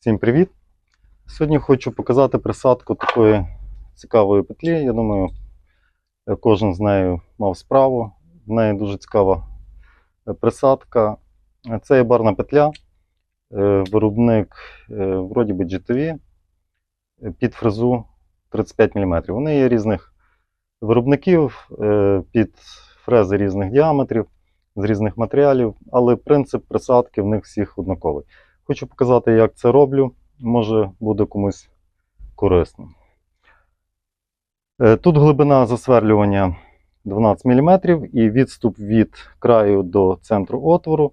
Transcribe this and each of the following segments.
Всім привіт! Сьогодні хочу показати присадку такої цікавої петлі. Я думаю, кожен з нею мав справу. В неї дуже цікава е, присадка. Це є барна петля, е, виробник е, вроді би GTV під фрезу 35 мм. Вони є різних виробників під фрези різних діаметрів, з різних матеріалів, але принцип присадки в них всіх однаковий. Хочу показати, як це роблю. Може буде комусь корисно. Е, Тут глибина засверлювання 12 мм і відступ від краю до центру отвору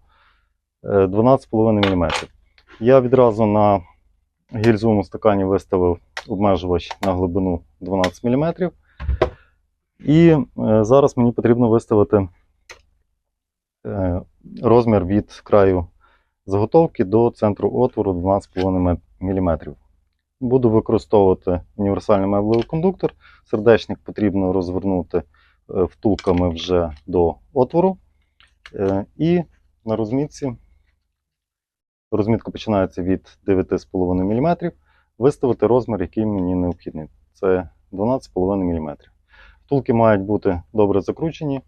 е, 12,5 мм. Я відразу на гільзовому стакані виставив обмежувач на глибину 12 мм. І е, зараз мені потрібно виставити е, розмір від краю заготовки до центру отвору 12,5 мм. Буду використовувати універсальний меблевий кондуктор. Сердечник потрібно розвернути е, втулками вже до отвору. Е, І на розмітці, розмітка починається від 9,5 мм, виставити розмір, який мені необхідний. Це 12,5 мм. Втулки мають бути добре закручені,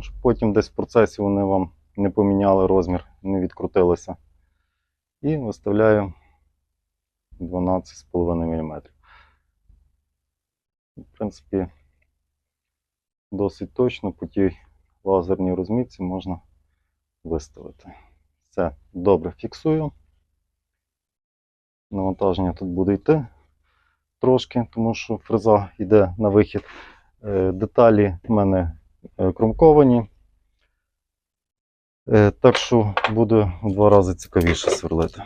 щоб потім десь в процесі вони вам не поміняли розмір, не відкрутилися. І виставляю 12,5 мм. В принципі, досить точно по тій лазерній розмітці можна виставити. Все добре фіксую. Навантаження тут буде йти трошки, тому що фреза йде на вихід. Е, Деталі в мене е, кромковані. Е, Так що буде в два рази цікавіше сверлити.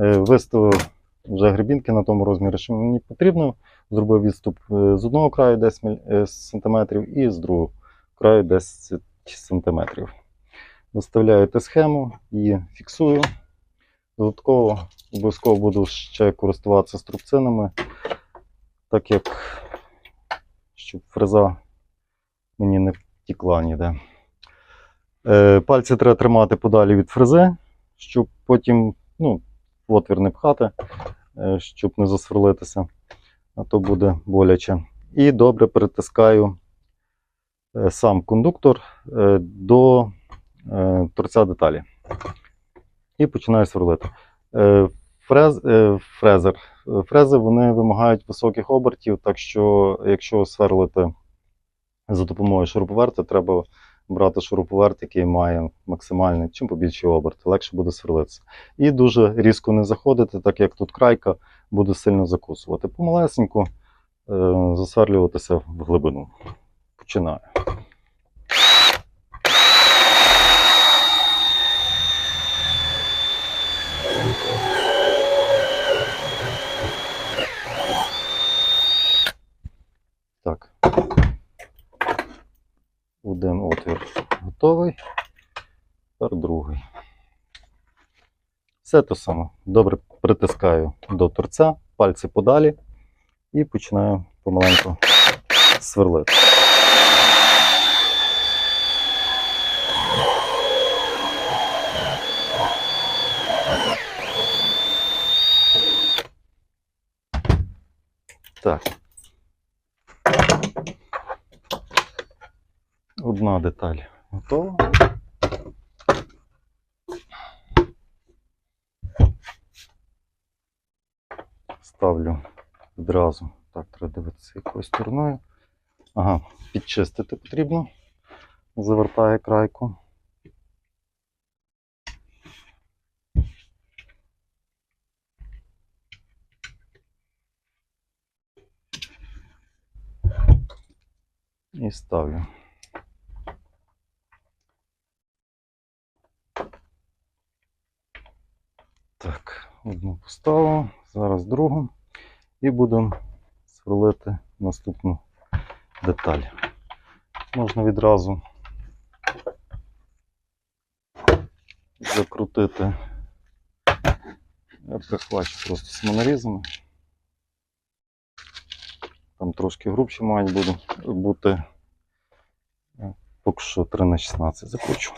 Е, Виставив вже гребінки на тому розмірі, що мені потрібно. Зробив відступ е, з одного краю 10 см і з другого краю 10 см. Виставляю схему і фіксую. Додатково обов'язково буду ще користуватися струбцинами, так як щоб фреза мені не втікла ніде. Е, Пальці треба тримати подалі від фрези, щоб потім ну, отвір не пхати, е, щоб не засверлитися, а то буде боляче. І добре притискаю е, сам кондуктор до торця деталі. І починаю сверлити. Фрез, фрезер. Фрези вони вимагають високих обертів, так що, якщо сверлити за допомогою шуруповерта, треба брати шуруповерт, який має максимальний, чим побільший оберт, легше буде сверлитися. І дуже різко не заходити, так як тут крайка буде сильно закусувати. Помалесеньку е, засверлюватися в глибину. Починаю. Так. Один отвір готовий. Тепер другий. Все те саме. Добре притискаю до торця, пальці подалі і починаю помаленьку сверлити. Так. Одна деталь готова. Ставлю відразу. Так, треба дивитися якою стороною. Ага, підчистити потрібно. Завертає крайку. І ставлю. Так, одну поставив, зараз другу. І будемо сверлити наступну деталь. Можна відразу закрутити. Я прихвачу просто самонарізами. Там трошки грубші мають буду- бути. Поки що 3 на 16 закручу.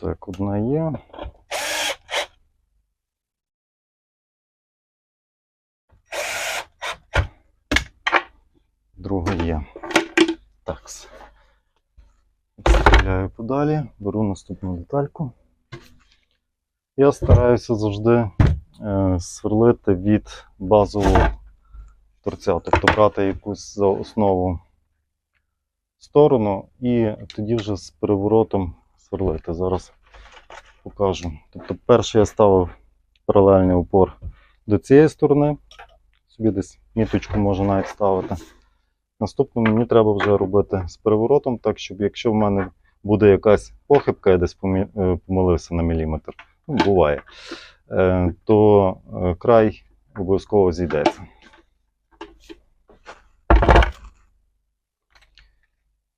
Так, одна є. Друга є. Так. Відставляю подалі, беру наступну детальку. Я стараюся завжди е, сверлити від базового торця, тобто брати якусь за основу сторону і тоді вже з переворотом сверлити. Зараз покажу. Тобто, перше я ставив паралельний упор до цієї сторони. Собі десь міточку можу навіть ставити. Наступно мені треба вже робити з переворотом, так щоб якщо в мене буде якась похибка, я десь е, помилився на міліметр, ну, буває, е, то е, край обов'язково зійдеться.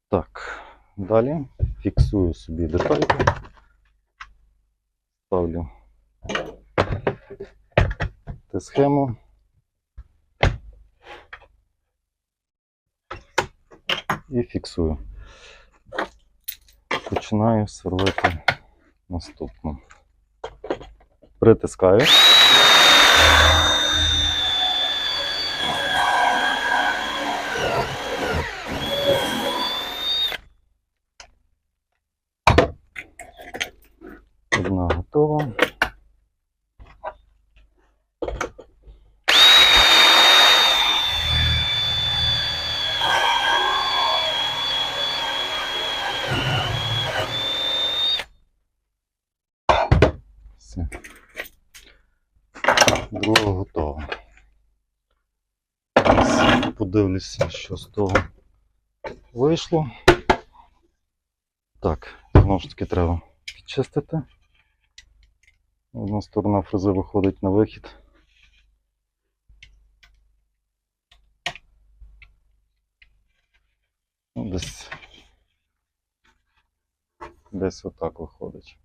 Так, далі фіксую собі детальку, ставлю Т-схему. І фіксую. Починаю сверлити наступну. Притискаю. Одна готова. Все. Друга готова. Зараз Подивлюся, що з того вийшло. Так, знову ж таки треба підчистити. Одна сторона фрези виходить на вихід. Ну, Десь, десь отак виходить.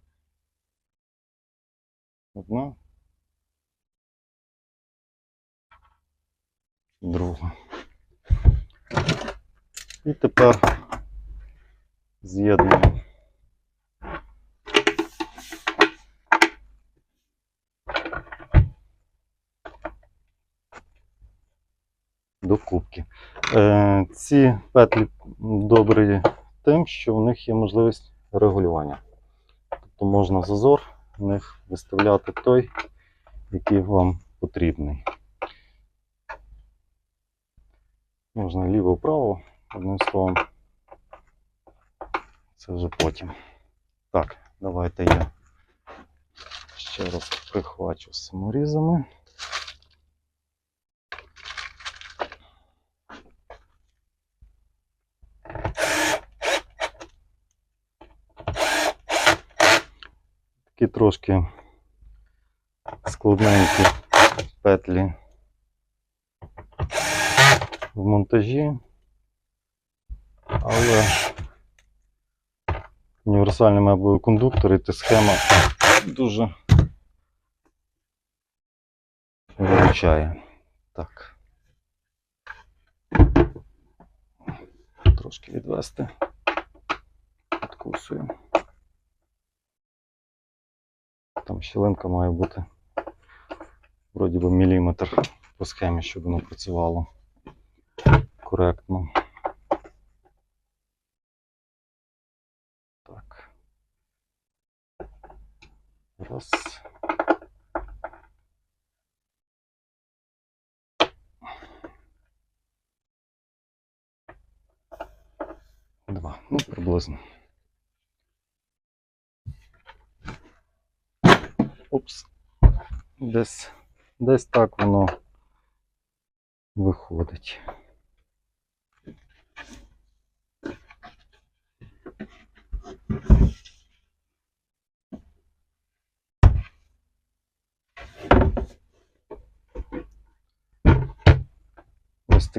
Одна. Друга. І тепер з'єднуємо. До кубки. Е, ці петлі добрі тим, що в них є можливість регулювання. Тобто можна зазор в них виставляти той, який вам потрібний. Можна ліво-право, одним словом. Це вже потім. Так, давайте я ще раз прихвачу саморізами. Такі трошки складненькі петлі в монтажі, але універсальний меблевий кондуктор і схема дуже виручає. Так. Трошки відвести. Відкусую. Там щілинка має бути вроді би міліметр по схемі, щоб воно працювало коректно. Так. Раз. Два. Ну, приблизно. Опс. Десь, десь так воно виходить.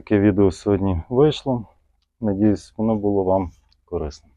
Таке відео сьогодні вийшло. Надіюсь, воно було вам корисним.